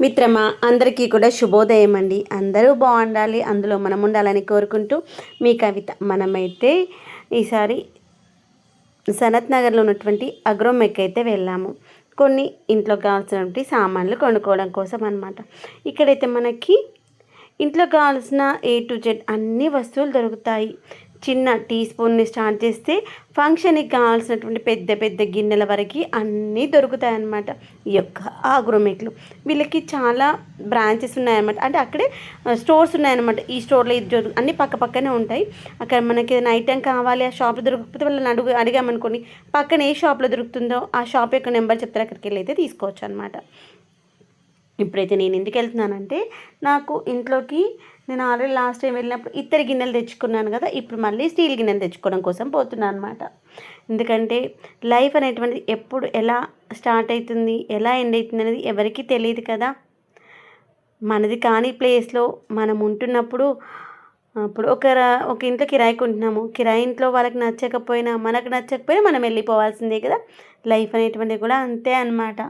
మిత్రమా అందరికీ కూడా శుభోదయం అండి అందరూ బాగుండాలి. అందులో మనం ఉండాలని కోరుకుంటూ మీ కవిత మనమైతే ఈసారి సనత్ నగర్లో ఉన్నటువంటి అగ్రోమెక్ అయితే వెళ్ళాము. కొన్ని ఇంట్లో కావాల్సినటువంటి సామాన్లు కొనుక్కోవడం కోసం అనమాట ఇక్కడైతే మనకి ఇంట్లో కావాల్సిన ఏ టు జెడ్ అన్ని వస్తువులు దొరుకుతాయి. చిన్న టీ స్పూన్ని స్టార్ట్ చేస్తే ఫంక్షన్కి కావాల్సినటువంటి పెద్ద పెద్ద గిన్నెల వరకు అన్నీ దొరుకుతాయి అన్నమాట ఈ యొక్క ఆగ్రోమేట్లు వీళ్ళకి చాలా బ్రాంచెస్ ఉన్నాయన్నమాట. అంటే అక్కడే స్టోర్స్ ఉన్నాయన్నమాట. ఈ స్టోర్లో ఇది దొరుకు అన్నీ పక్క పక్కనే ఉంటాయి. అక్కడ మనకి ఏదైనా ఐటెం కావాలి ఆ షాప్లో దొరకకపోతే వాళ్ళని అడుగు అడిగామనుకోండి పక్కన ఏ షాప్లో దొరుకుతుందో ఆ షాప్ యొక్క నెంబర్ చెప్తారు అక్కడికి వెళ్ళి అయితే తీసుకోవచ్చు అనమాట ఇప్పుడైతే నేను ఎందుకు వెళ్తున్నానంటే నాకు ఇంట్లోకి నేను ఆల్రెడీ లాస్ట్ టైం వెళ్ళినప్పుడు ఇత్తడి గిన్నెలు తెచ్చుకున్నాను కదా ఇప్పుడు మళ్ళీ స్టీల్ గిన్నెలు తెచ్చుకోవడం కోసం పోతున్నాను అనమాట ఎందుకంటే లైఫ్ అనేటువంటిది ఎప్పుడు ఎలా స్టార్ట్ అవుతుంది ఎలా ఎండ్ అవుతుంది అనేది ఎవరికీ తెలియదు కదా. మనది కాని ప్లేస్లో మనం ఉంటున్నప్పుడు అప్పుడు ఒక రా- ఒక ఇంట్లో కిరాయికి ఉంటున్నాము. కిరాయి ఇంట్లో వాళ్ళకి నచ్చకపోయినా మనకు నచ్చకపోయినా మనం వెళ్ళిపోవాల్సిందే కదా. లైఫ్ అనేటువంటిది కూడా అంతే అనమాట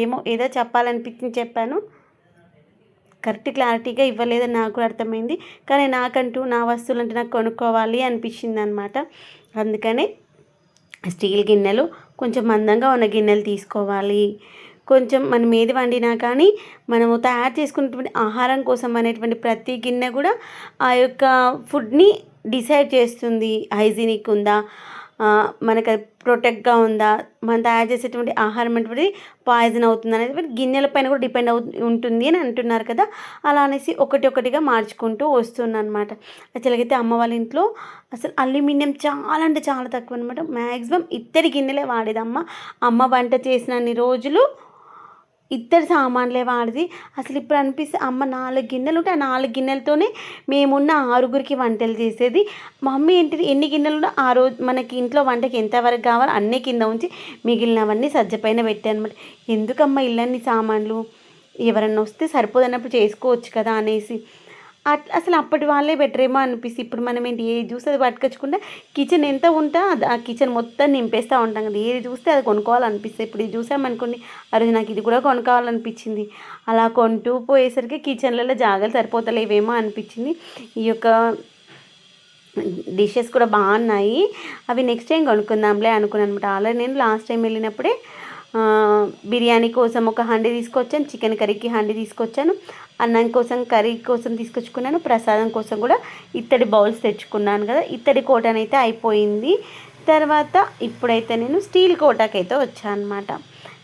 ఏమో ఏదో చెప్పాలనిపించింది చెప్పాను. కరెక్ట్ క్లారిటీగా ఇవ్వలేదని నాకు కూడా అర్థమైంది. కానీ నాకంటూ నా వస్తువులు అంటే నాకు కొనుక్కోవాలి అనిపించింది అనమాట అందుకనే స్టీల్ గిన్నెలు కొంచెం మందంగా ఉన్న గిన్నెలు తీసుకోవాలి. కొంచెం మనం ఏది వండినా కానీ మనము తయారు చేసుకున్నటువంటి ఆహారం కోసం అనేటువంటి ప్రతి గిన్నె కూడా ఆ యొక్క ఫుడ్ని డిసైడ్ చేస్తుంది. హైజీనిక్ ఉందా? మనకు అది ప్రొటెక్ట్గా ఉందా? మనం తయారు చేసేటువంటి ఆహారం అనేది పాయిజన్ అవుతుంది అనేది గిన్నెల పైన కూడా డిపెండ్ అవు ఉంటుంది అని అంటున్నారు కదా. అలా అనేసి ఒకటి ఒకటిగా మార్చుకుంటూ వస్తున్నాను అనమాట యాక్చువల్గా అమ్మ వాళ్ళ ఇంట్లో అసలు అల్యూమినియం చాలా అంటే చాలా తక్కువ అనమాట మ్యాక్సిమం ఇత్తడి గిన్నెలే వాడేది అమ్మ అమ్మ వంట చేసిన అన్ని రోజులు ఇద్దరు సామాన్లే వాడిది. అసలు ఇప్పుడు అనిపిస్తే అమ్మ నాలుగు గిన్నెలు ఉంటే ఆ నాలుగు గిన్నెలతోనే మేమున్న ఆరుగురికి వంటలు చేసేది. మమ్మీ ఏంటిది? ఎన్ని గిన్నెలు ఆ రోజు మనకి ఇంట్లో వంటకి ఎంతవరకు కావాలో అన్నీ కింద ఉంచి మిగిలినవన్నీ సజ్జ పైన పెట్టాను అనమాట ఎందుకమ్మా ఇల్లన్ని సామాన్లు? ఎవరన్నా వస్తే సరిపోదన్నప్పుడు చేసుకోవచ్చు కదా అనేసి. అట్లా అసలు అప్పటి వాళ్ళే బెటర్ ఏమో అనిపిస్తుంది ఇప్పుడు మనం ఏంటి ఏది చూస్తే అది పట్టుకొచ్చుకుంటే కిచెన్ ఎంత ఉంటా అది ఆ కిచెన్ మొత్తం నింపేస్తూ ఉంటాం కదా. ఏది చూస్తే అది కొనుక్కోవాలనిపిస్తుంది. ఇప్పుడు ఇది చూసామనుకోండి ఆ రోజు నాకు ఇది కూడా కొనుక్కోవాలనిపించింది. అలా కొంటూ పోయేసరికి కిచెన్లలో జాగ్రత్త సరిపోతలేవేమో అనిపించింది. ఈ యొక్క డిషెస్ కూడా బాగున్నాయి. అవి నెక్స్ట్ టైం కొనుక్కుందాంలే అనుకున్నాను అనమాట ఆల్రెడీ నేను లాస్ట్ టైం వెళ్ళినప్పుడే బిర్యానీ కోసం ఒక హండి తీసుకొచ్చాను చికెన్ కర్రీకి హండి తీసుకొచ్చాను అన్నం కోసం కర్రీ కోసం తీసుకొచ్చుకున్నాను ప్రసాదం కోసం కూడా ఇత్తడి బౌల్స్ తెచ్చుకున్నాను కదా ఇత్తడి కోటనైతే అయిపోయింది. తర్వాత ఇప్పుడైతే నేను స్టీల్ కోటాకైతే వచ్చాను అనమాట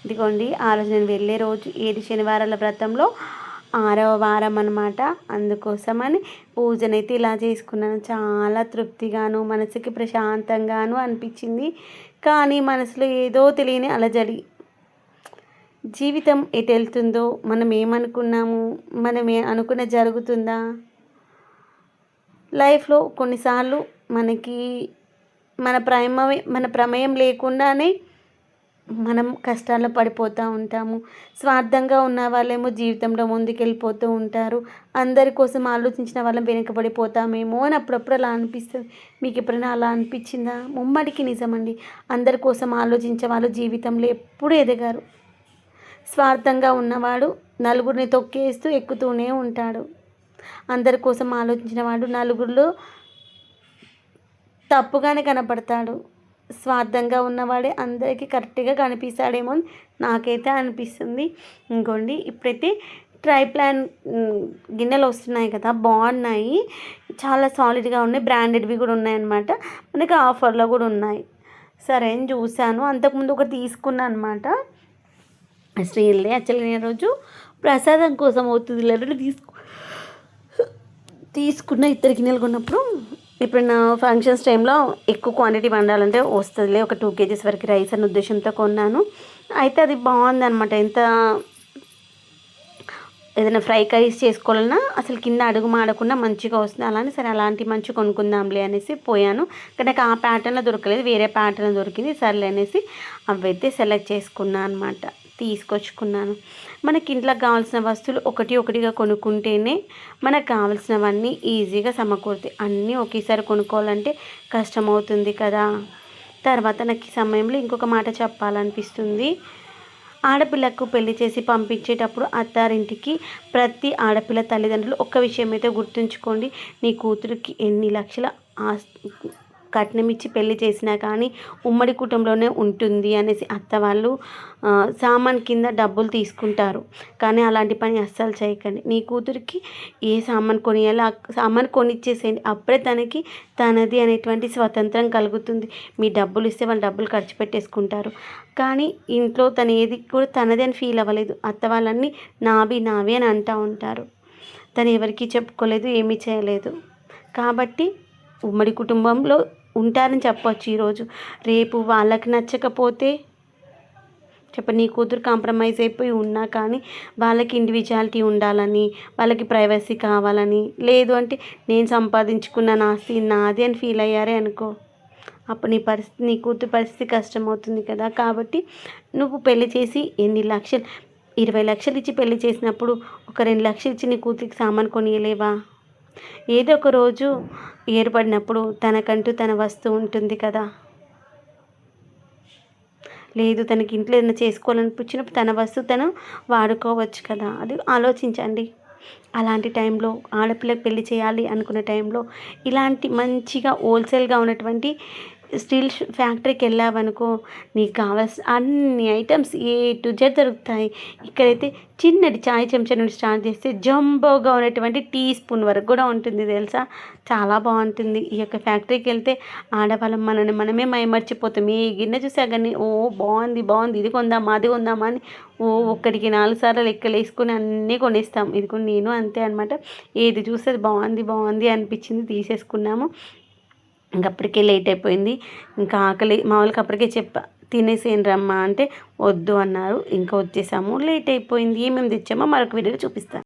ఇదిగోండి ఆ రోజు నేను వెళ్ళే రోజు ఏడు శనివారాల వ్రతంలో? ఆరవ వారం అనమాట అందుకోసమని పూజనైతే ఇలా చేసుకున్నాను. చాలా తృప్తిగాను మనసుకి ప్రశాంతంగాను అనిపించింది. కానీ మనసులో ఏదో తెలియని అలజడి జీవితం ఎటు వెళ్తుందో మనం ఏమనుకున్నాము మనం ఏ అనుకున్న జరుగుతుందా? లైఫ్లో కొన్నిసార్లు మనకి మన ప్రమే మన ప్రమేయం లేకుండానే మనం కష్టాల్లో పడిపోతూ ఉంటాము. స్వార్థంగా ఉన్న వాళ్ళేమో జీవితంలో ముందుకెళ్ళిపోతూ ఉంటారు. అందరి కోసం ఆలోచించిన వాళ్ళం వెనుకబడిపోతామేమో అని అప్పుడప్పుడు అలా అనిపిస్తుంది. మీకు ఎప్పుడైనా అలా అనిపించిందా? ముమ్మడికి నిజమండి. అందరి కోసం ఆలోచించే వాళ్ళు జీవితంలో ఎప్పుడూ ఎదగారు. స్వార్థంగా ఉన్నవాడు నలుగురిని తొక్కేస్తూ ఎక్కుతూనే ఉంటాడు. అందరి కోసం ఆలోచించిన వాడు నలుగురిలో తప్పుగానే కనపడతాడు. స్వార్థంగా ఉన్నవాడే అందరికీ కరెక్ట్గా కనిపిస్తాడేమో అని నాకైతే అనిపిస్తుంది. ఇంకోండి ఇప్పుడైతే ట్రై ప్లాన్ గిన్నెలు వస్తున్నాయి కదా బాగున్నాయి. చాలా సాలిడ్గా ఉన్నాయి బ్రాండెడ్వి కూడా ఉన్నాయన్నమాట. మనకి ఆఫర్లో కూడా ఉన్నాయి. సరే అని చూశాను. అంతకుముందు ఒకటి తీసుకున్నాను అనమాట స్టీల్ది యాక్చువల్గా రోజు ప్రసాదం కోసం అవుతుంది లేదంటే తీసుకు తీసుకున్న ఇద్దరు గిన్నెలు కొన్నప్పుడు ఇప్పుడు నా ఫంక్షన్స్ టైంలో ఎక్కువ క్వాంటిటీ వండాలంటే వస్తుందిలే. ఒక టూ కేజీస్ వరకు రైస్ అనే ఉద్దేశంతో కొన్నాను. అయితే అది బాగుంది అనమాట ఎంత ఏదైనా ఫ్రై కర్రీస్ చేసుకోవాలన్నా అసలు కింద అడుగు మాడకుండా మంచిగా వస్తుంది. అలానే సరే అలాంటి మంచి కొనుక్కుందాంలే అనేసి పోయాను. కానీ నాకు ఆ ప్యాటర్న్లో దొరకలేదు. వేరే ప్యాటర్న్ దొరికింది. సర్లే అనేసి అవైతే సెలెక్ట్ చేసుకున్నాను అనమాట తీసుకొచ్చుకున్నాను. మనకి ఇంట్లో కావాల్సిన వస్తువులు ఒకటి ఒకటిగా కొనుక్కుంటేనే మనకు కావాల్సినవన్నీ ఈజీగా సమకూరుతాయి. అన్నీ ఒకేసారి కొనుక్కోవాలంటే కష్టమవుతుంది కదా. తర్వాత నాకు ఈ సమయంలో ఇంకొక మాట చెప్పాలనిపిస్తుంది. ఆడపిల్లకు పెళ్ళి చేసి పంపించేటప్పుడు అత్తారింటికి ప్రతి ఆడపిల్ల తల్లిదండ్రులు ఒక్క విషయం అయితే గుర్తుంచుకోండి. నీ కూతురికి ఎన్ని లక్షల ఆస్ కట్నం ఇచ్చి పెళ్ళి చేసినా కానీ ఉమ్మడి కుటుంబంలోనే ఉంటుంది అనేసి అత్త వాళ్ళు సామాన్ కింద డబ్బులు తీసుకుంటారు. కానీ అలాంటి పని అస్సలు చేయకండి. నీ కూతురికి ఏ సామాన్ కొనియాలో ఆ సామాన్ కొనిచ్చేసేయండి. అప్పుడే తనకి తనది అనేటువంటి స్వతంత్రం కలుగుతుంది. మీ డబ్బులు ఇస్తే వాళ్ళు డబ్బులు ఖర్చు పెట్టేసుకుంటారు. కానీ ఇంట్లో తను ఏది కూడా తనది అని ఫీల్ అవ్వలేదు. అత్త వాళ్ళని నావి నావి అని అంటూ ఉంటారు. తను ఎవరికి చెప్పుకోలేదు ఏమీ చేయలేదు. కాబట్టి ఉమ్మడి కుటుంబంలో ఉంటారని చెప్పొచ్చు ఈరోజు. రేపు వాళ్ళకి నచ్చకపోతే చెప్ప నీ కూతురు కాంప్రమైజ్ అయిపోయి ఉన్నా కానీ వాళ్ళకి ఇండివిజువాలిటీ ఉండాలని వాళ్ళకి ప్రైవసీ కావాలని లేదు అంటే నేను సంపాదించుకున్న నాస్తి నాది అని ఫీల్ అయ్యారే అనుకో. అప్పుడు నీ పరిస్థితి నీ కూతురు పరిస్థితి కష్టమవుతుంది కదా. కాబట్టి నువ్వు పెళ్ళి చేసి ఎన్ని లక్షలు ఇరవై లక్షలు ఇచ్చి పెళ్ళి చేసినప్పుడు ఒక రెండు లక్షలు ఇచ్చి నీ కూతురికి సామాన్ కొనియలేవా? ఏదో ఒక రోజు ఏర్పడినప్పుడు తనకంటూ తన వస్తువు ఉంటుంది కదా. లేదు తనకి ఇంట్లో ఏదైనా చేసుకోవాలనిపించినప్పుడు తన వస్తువు తను వాడుకోవచ్చు కదా. అది ఆలోచించండి. అలాంటి టైంలో ఆడపిల్లకి పెళ్ళి చేయాలి అనుకునే టైంలో ఇలాంటి మంచిగా హోల్సేల్గా ఉన్నటువంటి స్టీల్ ఫ్యాక్టరీకి వెళ్ళావనుకో నీకు కావాల్సిన అన్ని ఐటమ్స్ ఏ టు జెడ్ దొరుకుతాయి. ఇక్కడైతే చిన్నటి చాయ్ చెంచా నుండి స్టార్ట్ చేస్తే జంబోగా ఉన్నటువంటి టీ స్పూన్ వరకు కూడా ఉంటుంది తెలుసా? చాలా బాగుంటుంది. ఈ యొక్క ఫ్యాక్టరీకి వెళ్తే ఆడవాళ్ళం మనని మనమే మైమర్చిపోతాం. ఏ గిన్నె చూసా కానీ ఓ బాగుంది బాగుంది ఇది కొందామా అది కొందామా అని ఓ ఒక్కడికి నాలుగు సార్లు లెక్కలు అన్నీ కొనేస్తాం. ఇది కూడా నేను అంతే అనమాట ఏది చూస్తే బాగుంది బాగుంది అనిపించింది తీసేసుకున్నాము. ఇంకప్పటికే లేట్ అయిపోయింది. ఇంకా ఆకలి మా వాళ్ళకి అప్పటికే చెప్పా తినేసేయండి రమ్మా అంటే వద్దు అన్నారు. ఇంకా వచ్చేసాము లేట్ అయిపోయింది. ఏమేమి తెచ్చామో మరొక వీడియోలో చూపిస్తాను